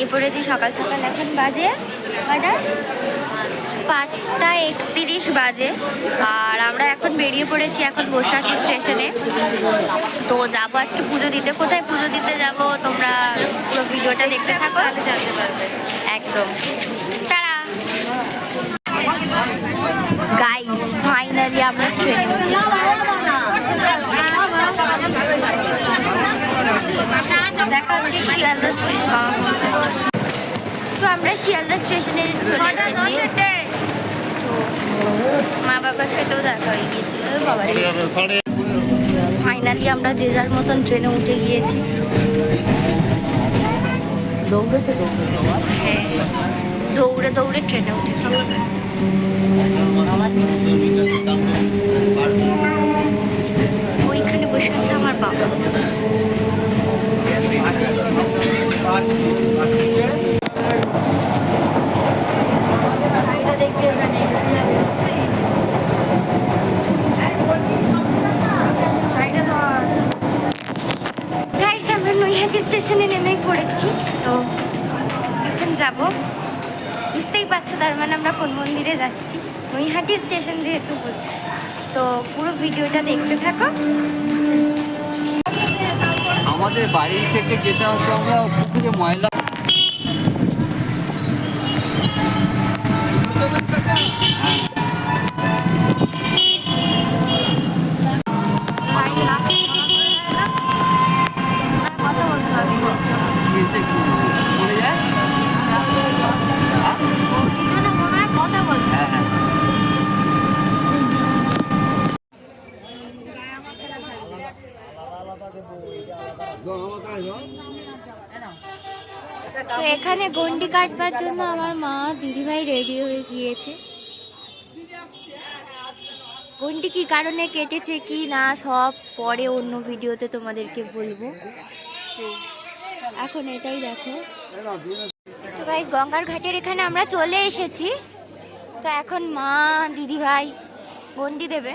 বেরিয়ে পড়েছি সকাল সকাল এখন বাজে কটা? পাঁচটা একতিরিশ বাজে। আর আমরা এখন বেরিয়ে পড়েছি এখন বসে আছি স্টেশনে। তো যাব আজকে পুজো দিতে। কোথায় পুজো দিতে যাব? তোমরা পুরো ভিডিওটা দেখতে থাকো। একদম। তারা গাইস ফাইনালি আমরা ট্রেনে উঠেছি দেখা হচ্ছে শিয়ালদা স্টেশন। তো আমরা শিয়ালদা স্টেশনে চলে এসেছি। তো মা বাবার সাথেও দেখা হয়ে গেছে ফাইনালি আমরা যে যার মতন ট্রেনে উঠে গিয়েছি। হ্যাঁ দৌড়ে দৌড়ে ট্রেনে উঠেছি। ওইখানে বসে আছে আমার বাবা শাড়িটা দেখবি ওখানে শাড়িটা ধর গাইস আমরা নৈহাটি স্টেশনে নেমে পড়েছি, তো এখন যাব। বুঝতেই পারছ তার মানে আমরা কোন মন্দিরে যাচ্ছি। নৈহাটি স্টেশন যেহেতু বলছি, তো পুরো ভিডিওটা দেখতে থাকো। আমাদের বাড়ি থেকে যেটা হচ্ছে আমরা পুকুরে ময়লা তো এখানে গন্ডি কাটবার জন্য আমার মা দিদিভাই রেডি হয়ে গিয়েছে। গন্ডি কি কারণে কেটেছে, কি না, সব পরে অন্য ভিডিওতে তোমাদেরকে বলব। এখন এটাই দেখো। তো গাইস গঙ্গার ঘাটের এখানে আমরা চলে এসেছি। তো এখন মা, দিদিভাই গন্ডি দেবে।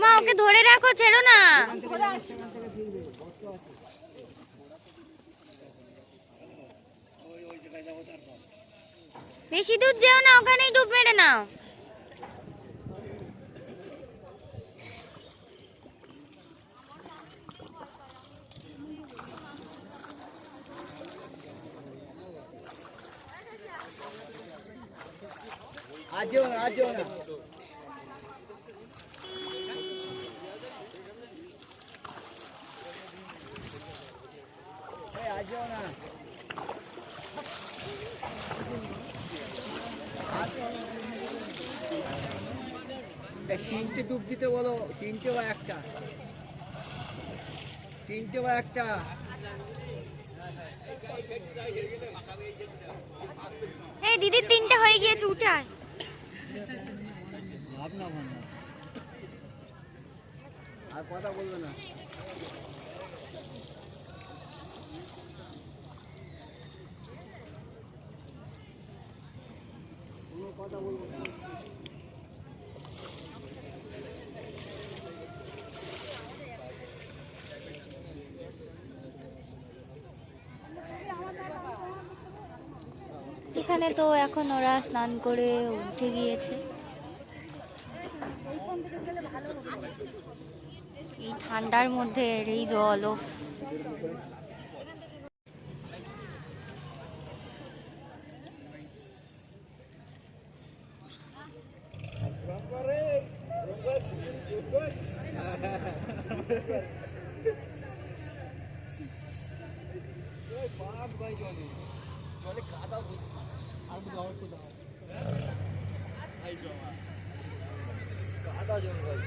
মা ওকে ধরে রাখো ছেড়ো না। বেশি দূর যেও না ওখানেই ডুব মেরে নাও আজও আজও না এই আজও না এই তিনটে ডুব দিতে বলো তিনটে বা একটা? তিনটে বা একটা? এই দিদির তিনটে হয়ে গিয়েছে উঠে আয়। ভাব না ভাব না আর কথা বলবে না কোনো কথা বলব না এখানে তো এখন ওরা স্নান করে উঠে গিয়েছে। এই ঠান্ডার মধ্যে এই জল అబ్బాయి జోలి జోలి కాదా అడుగు అవుతుందా కాదా జోలి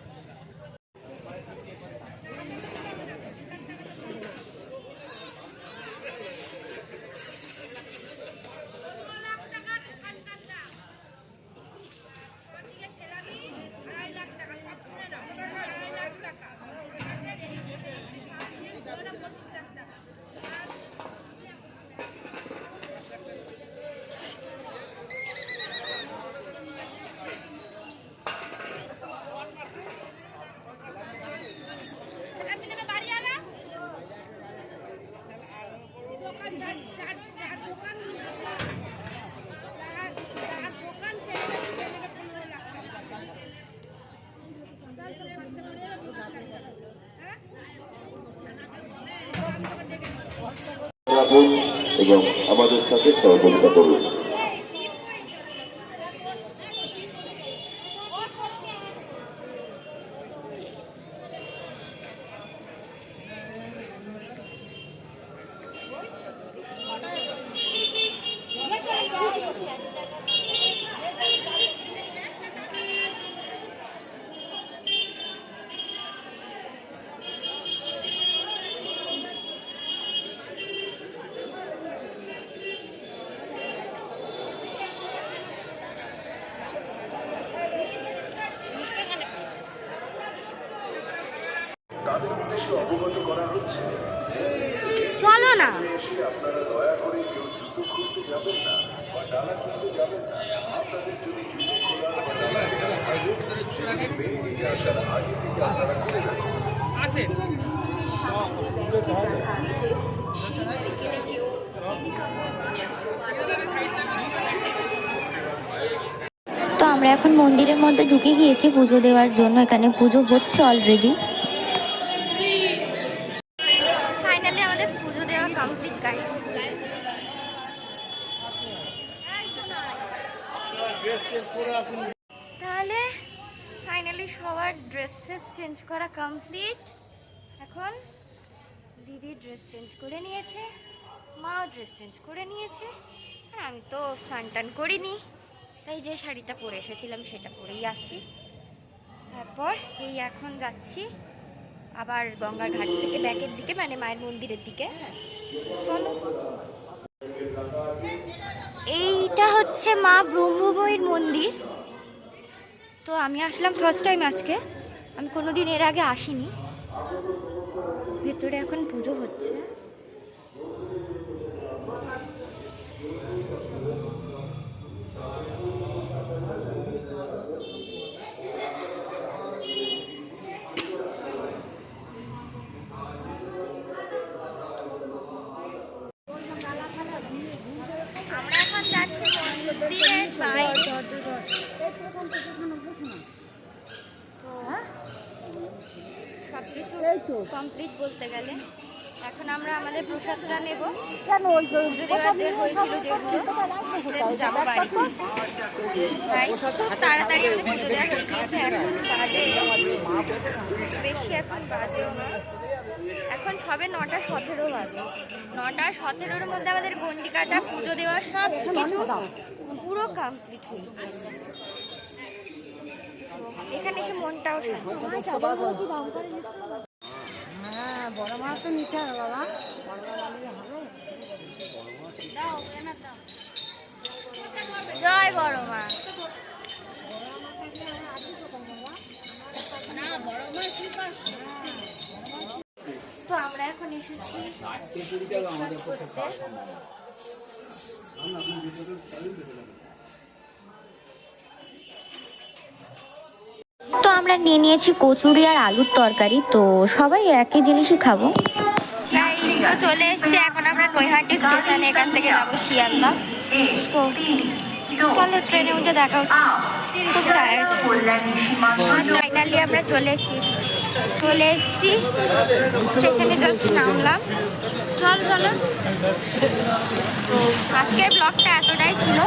রাখুন এবং আমাদের সাথে সহযোগিতা করুন চলো না তো আমরা এখন মন্দিরের মধ্যে ঢুকে গিয়েছি পুজো দেওয়ার জন্য। এখানে পুজো হচ্ছে অলরেডি ড্রেস চেঞ্জ করা কমপ্লিট। এখন দিদি ড্রেস চেঞ্জ করে নিয়েছে, মাও ড্রেস চেঞ্জ করে নিয়েছে, আর আমি তো স্নান টান করিনি। তাই যে শাড়িটা পরে এসেছিলাম সেটা পরেই আছি। তারপর এই এখন যাচ্ছি আবার গঙ্গার ঘাট থেকে ব্যাকের দিকে মানে মায়ের মন্দিরের দিকে। চলো। এইটা হচ্ছে মা ব্রহ্মবইয়ের মন্দির। তো আমি আসলাম ফার্স্ট টাইম আজকে। আমি কোনোদিন এর আগে আসিনি। ভেতরে এখন পুজো হচ্ছে আমরা এখন যাচ্ছি মন্দিরের বাইরে তো সব কিছু কমপ্লিট বলতে গেলে। এখন আমরা আমাদের প্রসাদটা নেব। কেন ওই যাব বাড়ি। খুব তাড়াতাড়ি আমরা পুজো দেওয়া হয়ে গিয়েছে। এখন বাজে বেশি এখন বাজেও না। এখন সবে নটা সতেরো বাজে। নটা সতেরোর মধ্যে আমাদের গন্ডি কাটা পুজো দেওয়া সব কিছু পুরো কমপ্লিট হয়ে এখানে এসে মনটাও বড় মাছ তো নিতে হবে বাবা। জয় বড় মা। তো আমরা এখন এসেছি ব্রেকফাস্ট করতে। তো আমরা নিয়ে নিয়েছি কচুরি আর আলুর তরকারি, তো সবাই একই জিনিসই খাব। তো চলে এসছে এখন আমরা নৈহাটি স্টেশনে, এখান থেকে যাব শিয়ালদা। তো চলো ট্রেনে উঠে দেখা হচ্ছে। ফাইনালি আমরা চলে এসেছি। চলে এসেছি। স্টেশনে জাস্ট নামলাম। চলো চলো। তো আজকের ব্লগটা এতটাই ছিল।